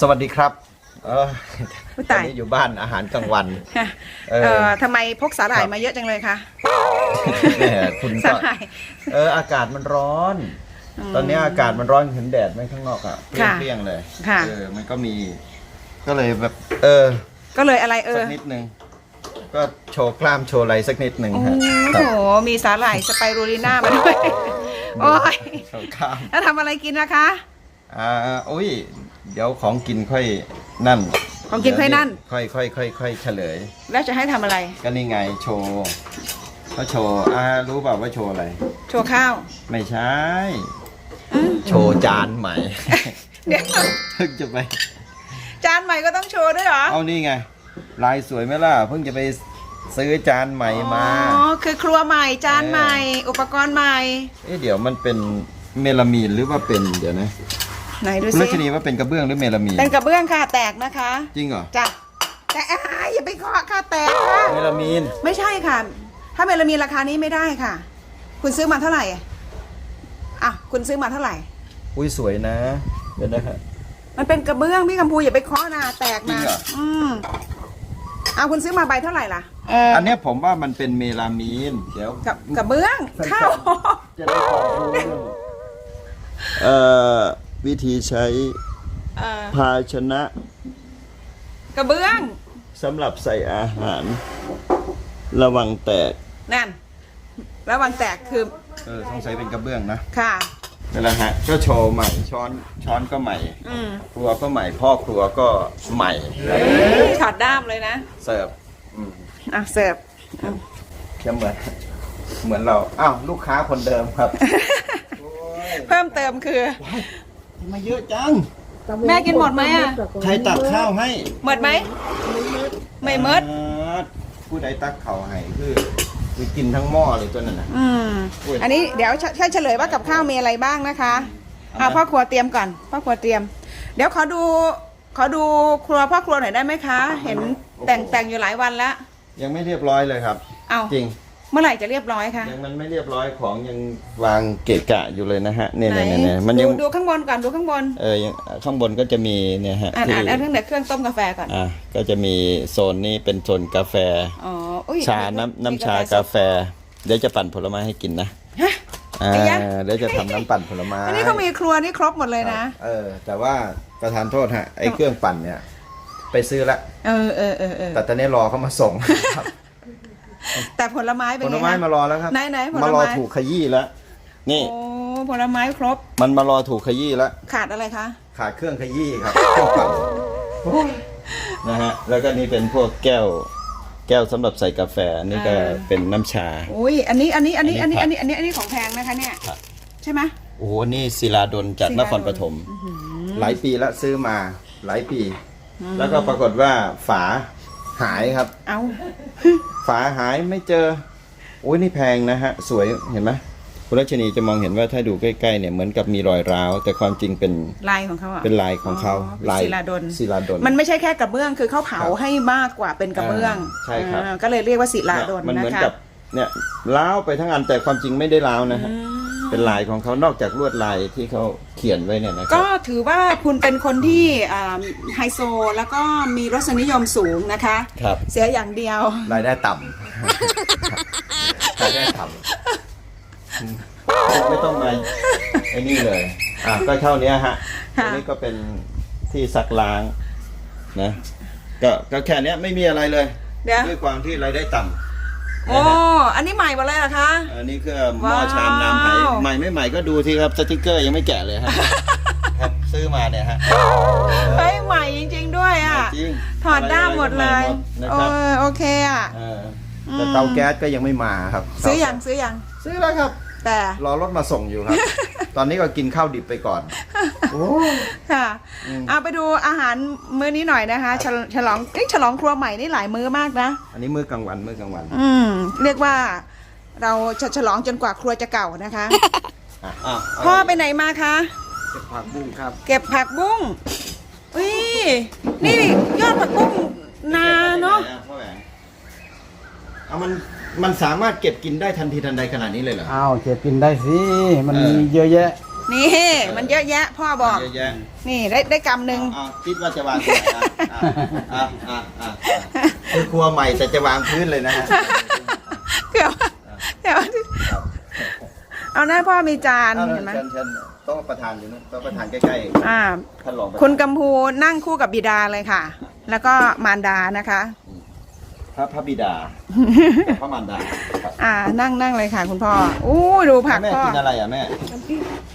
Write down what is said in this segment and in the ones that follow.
สวัสดีครับ เอออุ๊ยตอตานยนี้อยู่บ้านอาหารกลางวันฮะเออ เออทำไมพกสาหร่ายมาเยอะจังเลยคะแหม่คุณสาก็หร่ายเอออากาศมันร้อน ม ตอนนี้อากาศมันร้อนเห็นแดดไหมข้างนอกอะเปค่ะรี้ยงๆเลยค่ะ เออมันก็มี ก็เลยแบบ เออก็เลยอะไรเอสัอกนิดนึงก็โชว์กล้ามโชว์อะไรสักนิดหนึ่งโอ้ฮะคโหรับมีสาหร่ายสไปรูลิน่ามาด้วย โอ้ยโชว์กล้ามแล้วทำอะไรกินนะคะ อ่าอุ้ย เดี๋ยวของกินค่อยนั่นของกินค่อยนั่น ค่อยค่อยค่อยค่อยเฉลย แล้วจะให้ทำอะไร ก็นี่ไงโชว์เขาโชว์อ่ารู้เปล่าว่าโชว์อะไร โชว์ข้าว ไม่ใช่ อืม โชว์จานใหม่ เดี๋ยวเพิ่งจะไป จานใหม่ก็ต้องโชว์ด้วยเหรอเอานี่ไง ลายสวยไหมล่ะ เพิ่งจะไปซื้อจานใหม่มา อ๋อคือครัวใหม่จานใหม่ อุปกรณ์ใหม่ เอ๊ะเดี๋ยวมันเป็นเมลามีนหรือว่าเป็นเดี๋ยวนะ ไหนดูคุณสิรัชนีว่าเป็นกระเบื้องหรือเมลามีนเป็นกระเบื้องค่ะแตกนะคะจริงเหรอจ้ะแต่อ่าอย่าไปเคาะค่ะแตกค่ะเมลามีนไม่ใช่ค่ะ ถ้าเมลามีนราคานี้ไม่ได้ค่ะ คุณซื้อมาเท่าไหร่อะอะคุณซื้อมาเท่าไหร่ อุ้ยสวยนะเดี๋ยวนะฮะมันเป็นกระเบื้องพี่คำพูอย่าไปเคาะนะแตกจรินะงเหรออืมเอาคุณซื้อมาใบเท่าไหร่ล่ะเอออันเนี้ยผมว่ามันเป็นเมลามีนเดี๋ยวกับกระเบื้องข้าวจะได้ความรู้เรื่องเอ่อ วิธีใช้เออภาชนะกระเบื้อง สำหรับใส่อาหาร ระวังแตกนั่น ระวังแตกคือเออต้องใช้เป็นกระเบื้องนะค่ะ นั่นแหละฮะก็โชว์ใหม่ช้อนช้อนก็ใหม่ อืมครัวก็ใหม่พ่อครัวก็ใหม่ถอดด้ามเลยนะ เสิร์ฟอืมอะ เสิร์ฟอืมจะเหมือนเหมือนเราอ้าวลูกค้าคนเดิมครับ เพิ่มเติมคือทำ ไมาเยอะจัง แม่กินหมดไหมอะใครตักข้าวให้หมดไหม ไม่หมด อ่าผู้ใดตักข้าวให้คือคือกินทั้งหม้อเลยตัวนั้นน่ะอืมอุ้ย อันนี้เดี๋ยวแค่เฉลยว่ากับข้าวมีอะไรบ้างนะคะเอาเอาไหมพ่อครัวเตรียมก่อนพ่อครัวเตรียม เดี๋ยวขอดูขอดูครัวพ่อครัวหน่อยได้ไหมคะ เห็นแต่งแต่งอยู่หลายวันแล้ว ยังไม่เรียบร้อยเลยครับ เอาจริง เมื่อไหร่จะเรียบร้อยคะยังมันไม่เรียบร้อยของยังวางเกะกะอยู่เลยนะฮะเนี่ยไหนเนี่ยเนี่ยมันดูยังดูข้างบนก่อนดูข้างบน เออยังข้างบนก็จะมีเนี่ยฮะอ่านที่อ่านอ่านเรื่องเดี๋ยวเครื่องต้มกาแฟก่อน อะก็จะมีโซนนี้เป็นโซนกาแฟ อ๋ออุ้ยชาน้ำน้ำชากาแฟ เดี๋ยวจะปั่นผลไม้ให้กินนะฮะ อ่าไอ้ยะ เดี๋ยวจะทำน้ำปั่นผลไม้อันนี้เขามีครัวนี่ครบหมดเลยนะ เออ แต่ว่าประธานโทษฮะไอ้เครื่องปั่นเนี่ย ไปซื้อละ เออเออเออเออแต่ตอนนี้รอเขามาส่งครับ แต่ผลไม้เป็นผไงลไม้คะมารอแล้วครับไหนไหนผลไม้มารอถูกขยี้แล้ว นี่ โอ้ผลไม้ครบ มันมารอถูกขยี้แล้ว ขาดอะไรคะ ขาดเครื่องขยี้ครับเครื่องปั่นนะฮะแล้วก็นี่เป็นพวกแก้ว แก้วสำหรับใส่กาแฟนี่ก็เป็นน้ำชา อุ้ยอันนี้อันนี้อันนี้อัอันนนี้นี้อันนี้อันนี้อันนี้ของแพงนะคะเนี่ยครับ ใช่ไหม โอ้โหนี่ศิลาดลจากศิลานดลครปฐมหลายปีแล้วซื้อมาหลายปี แล้วก็ปรากฏว่าฝาหายครับ เอา ฝาหายไม่เจอโอ้ยนี่แพงนะฮะ สวยเห็นไหมคุณรัชนีจะมองเห็นว่าถ้าดูใกล้ๆเนี่ยเหมือนกับมีรอยร้าว แต่ความจริงเป็นลายของเขาอะเป็นลายของเขาลาลายศิลาดลศิลาดลมันไม่ใช่แค่กระเบื้องคือเขาเผาครับให้มากกว่าเป็นกระเบื้องอ่าใช่ครับอ่าก็เลยเรียกว่าศิลาดลเนี่ยมันเหมือนนะคะกับเนี่ยล้าวไปทั้งอันแต่ความจริงไม่ได้ล้าวนะฮะอืม เป็นลายของเขานอกจากลวดลายที่เขาเขียนไว้เนี่ยนะครัก็บถือว่าคุณเป็นคนที่อ่าไฮโซแล้วก็มีรสนิยมสูงนะคะ ครับ เสียอย่างเดียว รายได้ต่ำ รายได้ต่ำไม่ต้องมาไอ้นี่เลย อะก็เท่านี้ฮะค่ะ อันนี้ก็เป็นที่ซักล้างนะก็ก็แค่เนี้ยไม่มีอะไรเลย เดี๋ยวด้วยความที่รายได้ต่ำ โอ้อันนี้ใหม่หมดเลยเหรอคะ อันนี้คือหม้อว้าว ชามน้ำไหใหม่ไม่ใหม่ก็ดูที่ครับสติกเกอร์ยังไม่แกะเลยฮะ ครับซื้อมาเนี่ยฮะเฮ้ยใหม่จริง ๆ ด้วยอะ จริงถอดด้ามหมดเลยนะเอครับอโอเคอะ เออแต่เตาแก๊สก็ยังไม่มาครับซื้อยังซื้อยัง ซื้อแล้วครับ แต่รอรถมาส่งอยู่ครับ ตอนนี้ก็กินข้าวดิบไปก่อนโอ้ ค่ะอืม เอาไปดูอาหารมื้อนี้หน่อยนะคะ ฉลฉลองเอ้ยฉลองครัวใหม่นี่หลายมื้อมากนะ อันนี้มื้อกลางวันมื้อกลางวันอืม เรียกว่าเราจะฉลองจนกว่าครัวจะเก่านะคะอะอะพ่อไปไหนมาคะ เก็บผักบุ้งครับเก็บผักบุ้งอุ้ยนี่ยอดผักบุ้งนาเนาะพ่อแหวงเอามัน มันสามารถเก็บกินได้ทันทีทันใดขนาดนี้เลยเหรอ อ้าวเก็บกินได้สิ มันเออ มีเยอะแยะ นี่มันเยอะแยะพ่อบอก เยอะแยะนี่ได้ได้กำหนึ่งอ่าคิดว่าจะวางตรงไหนอะอะอะอะอะคือครัวใหม่แต่จะวางพื้นเลยนะฮะเกือบเกือบเอาหน้าพ่อมีจานเอาเลยเห็นไหมเชิญเชิญโต๊ะประธานอยู่นู้นโต๊ะประธานใกล้อ่า ๆท่านรองประธานคุณกัมพูนั่งคู่กับบิดาเลยค่ะ แล้วก็มารดานะคะ พระพระบิดาพระมารดาครับอ่านั่งนั่งเลยค่ะ คุณพ่ออู้ดูผักแม่พ่อกินอะไรอะแม่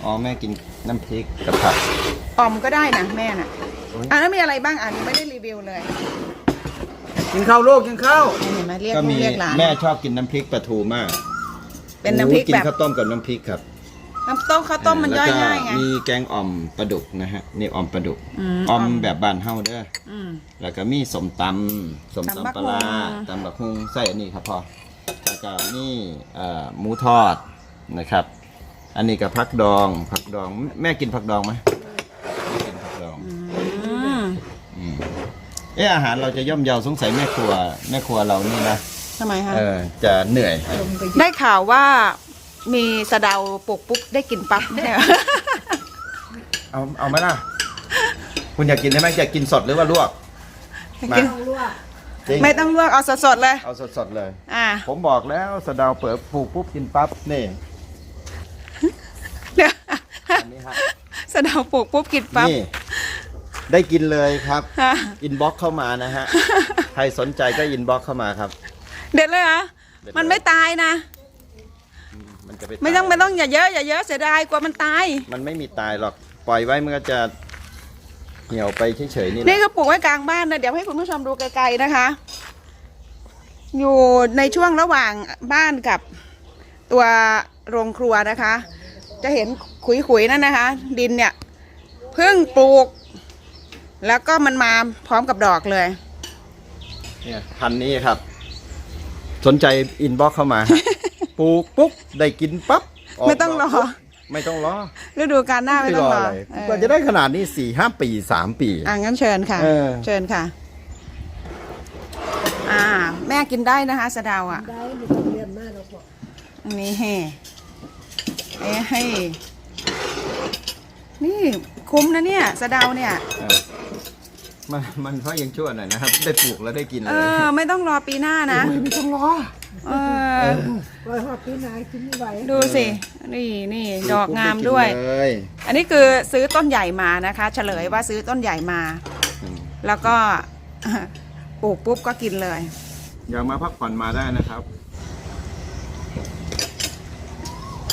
อ๋อแม่กินน้ำพริกกับผักออมก็ได้นะแม่น่ะโอ้ยอ่าแล้วมีอะไรบ้างอ่านไม่ได้รีวิวเลยกินข้าวลูกกินข้าวเห็นไหมเรียกก็ลูมีกเรียกหลาน แม่ชอบกินน้ำพริกปลาทูมากเป็นน้ำพริกโอ้ยกิแบนบข้าวต้มกับน้ำพริกครับ น้ำต้มข้าวต้มมันย่อยง่ายไง แล้วก็มีแกงอ่อมปลาดุกนะฮะนี่อ่อมปลาดุกอืมอ่อมอ่อม แบบบ้านเฮาเด้ออืม แล้วก็มีสมตำสมตำบักตำปลาร้าหุ่ง ตำบักฮุงใส่อันนี้ครับพ่อแล้วก็นี่เอ่อหมูทอดนะครับ อันนี้กับผักดองผักดองแม่กินผักดองไหมไม่กินผักดองอืมอืมเอออาหารเราจะย่อมเยาสงสัยแม่ครัว แม่ครัวเรานี่นะทำไมคะเออจะเหนื่อยได้ข่าวว่า มีสะเดาปลูกปุ๊บได้กินปั๊บไม่ใช่เหรอเอาเอาไหมล่ะ คุณอยากกินใช่ไหมอยากกินสดหรือว่าลวก มา กินจริงไม่ต้องลวกเอาสดๆเลย เอาสดๆเลย อ่าผมบอกแล้วสะเดาเปิดปลูกปุ๊บกินปั๊บนี่เดี๋ยวอันนี้ฮะสะเดาปลูกปุ๊บกินปั๊บนี่ได้กินเลยครับฮะอินบ็อกเข้ามานะฮะ ใครสนใจก็อินบ็อกเข้ามาครับ เด็ดเลยเหรอเด็ดเลย มันไม่ตายนะ มันจะไปไม่ต้องายไม่ต้องอย่าเยอะอย่าเยอะเสียดายกลัวมันตาย มันไม่มีตายหรอกปล่อยไว้มันก็จะเหี่ยวไปเฉยๆนี่แหนี่ละก็ปลูกไว้กลางบ้านนะเดี๋ยวให้คุณผู้ชมดูไกลๆนะคะ อยู่ในช่วงระหว่างบ้านกับตัวโรงครัวนะคะ จะเห็นขุยๆนั่นนะคะ ดินเนี่ยเพิ่งปลูก แล้วก็มันมาพร้อมกับดอกเลย เนี่ยพันธุ์นี้ครับ สนใจอินบ็อกเข้ามาฮะ ปลูกปุ๊บได้กินปั๊บกไม่ต้องรอ ดกปุ๊บไม่ต้องรอฤดูกาลหน้าไม่ต้องรออะไรเออกว่าจะได้ขนาดนี้สี่ห้าปีสามปี อะงั้นเชิญค่ะ เออ เชิญค่ะ อ่า แม่กินได้นะคะสะเดาอะ ได้ไม่ต้องเรียนมากหรอกบอกอันนี้ให้เอ้ให้ นี่คุ้มนะเนี่ยสะเดาเนี่ยเออมันมันก็ยังชั่วหน่อยนะครับ ได้ปลูกแล้วได้กินเลเอยอ ไม่ต้องรอปีหน้านะโอ้ยไม่ต้องรอ เออไว้หอบพี่นายกินไม่ไหวดูสิ นี่นี่ดอกงามด้วยปลูกไกินเลย อันนี้คือซื้อต้นใหญ่มานะคะ เฉลยว่าซื้อต้นใหญ่มา อืม แล้วก็ ปลูกปุ๊บก็กินเลย อยากมาพักผ่อนมาได้นะครับ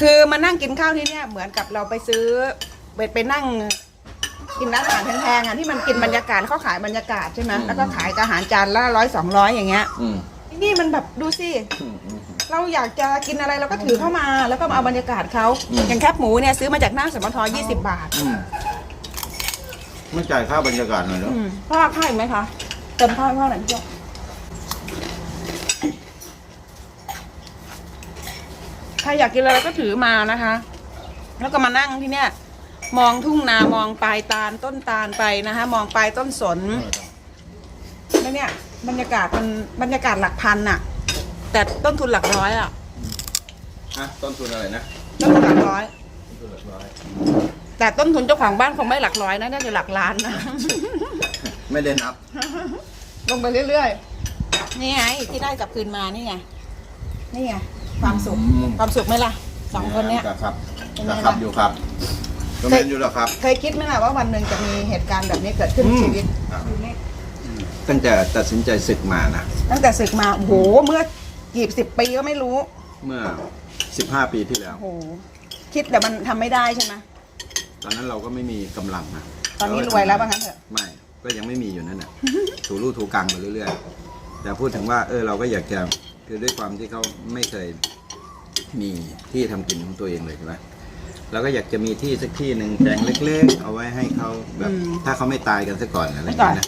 คือมานั่งกินข้าวที่เนี่ยเหมือนกับเราไปซื้อไปไปนั่งกินร้านอาหารแพงๆอะที่มันกินบรรยากาศเขาขายบรรยากาศใช่ไหมอืมแล้วก็ขายอาหารจานละร้อยสองร้อยอย่างเงี้ย อืมที่ นี่มันแบบดูสิอืมอืมเราอยากจะกินอะไรเราก็ถือเข้ามา แล้วก็มาเอาบรรยากาศเขาอืมอย่างแคบหมูเนี่ยซื้อมาจากหน้าสมทยี่สิบบาท อืมไม่จ่ายค่าบรรยากาศหน่อยเหรออืมพ่อข้าวอีกไหมคะเติมข้าวให้พ่อหน่อยพี่โจ้ใครอยากกินอะไรก็ถือมานะคะ แล้วก็มานั่งที่เนี่ย มองทุ่งนามองปลายตาลต้นตาลไปนะคะ มองปลายต้นสน แล้วเนี่ย บรรยากาศมันบรรยากาศหลักพันอะแต่ต้นทุนหลักร้อยอะฮะต้นทุนอะไรนะต้นทุนหลักร้อย ต้นทุนหลักร้อย แต่ต้นทุนเจ้าของบ้านคงไม่หลักร้อยนะน่าจะหลักล้านนะ ไม่ได้นับ ลงไปเรื่อยๆ นี่ไงที่ได้กลับคืนมานี่ไง นี่ไงความสุขอืมความสุขไหมล่ะสองคนเนี้ยครับเป็นไงครับล่ะอยู่ครับก็เป็นอยู่หรอครับ เคยคิดไหมล่ะว่าวันหนึ่งจะมีเหตุการณ์แบบนี้เกิดขึ้นในชีวิต ตั้งแต่ตัดสินใจศึกมานะ ตั้งแต่ศึกมาโอ้โหเมื่อกี่สิบปีก็ไม่รู้ เมื่อ 15 ปีที่แล้ว โอ้โหคิดแต่มันทำไม่ได้ใช่ไหม ตอนนั้นเราก็ไม่มีกำลังนะตอนนี้รวยแล้วว่างั้นเถอะ ไม่ ก็ยังไม่มีอยู่นั่นแหละ ถูรูถูกังไปเรื่อยๆ แต่พูดถึงว่าเออเราก็อยากจะคือด้วยความที่เขาไม่เคยมีที่ทำกินของตัวเองเลยใช่ไหมเราก็อยากจะมีที่สักที่หนึ่งแปลงเล็ก ๆ เอาไว้ให้เขาแบบถ้าเขาไม่ตายกันซะก่อนอะไรอย่างเงี้ยนะ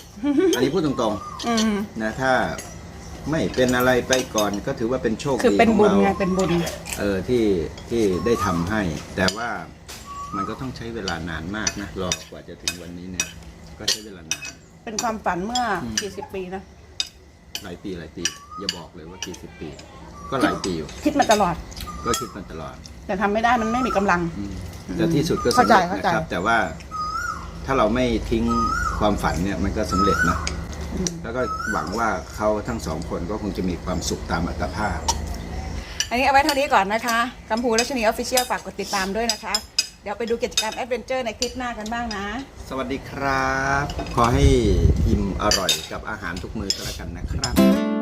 อันนี้พูดตรงอืมๆนะถ้าไม่เป็นอะไรไปก่อนก็ถือว่าเป็นโชคคือดีเป็นของบุญเราไงเป็นบุญ เออที่ที่ได้ทำให้ แต่ว่ามันก็ต้องใช้เวลานานมากนะรอกว่าจะถึงวันนี้เนี่ย ก็ใช้เวลานาน เป็นความฝันเมื่ออม กี่สิบปีนะหลายปีหลายปี อย่าบอกเลยว่ากี่สิบปี ก็หลายปีอยู่คิดมาตลอด ก็คิดมาตลอด แต่ทำไม่ได้มันไม่มีกำลัง อืมแต่ที่สุดก็สำเข้าใจเร็จเข้านะใจ ครับ แต่ว่าถ้าเราไม่ทิ้ง ความฝันเนี่ยมันก็สำเร็จนะแล้วก็หวังว่าเขาทั้งสองคนก็คงจะมีความสุขตามอัตภาพ อันนี้เอาไว้เท่านี้ก่อนนะคะกัมพูรัชนีออฟฟิเชียลฝากกดติดตามด้วยนะคะ เดี๋ยวไปดูกิจกรรมแอดเวนเจอร์ในคลิปหน้ากันบ้างนะ สวัสดีครับ ขอให้อิ่มอร่อยกับอาหารทุกมื้อก็แล้วกันนะครับ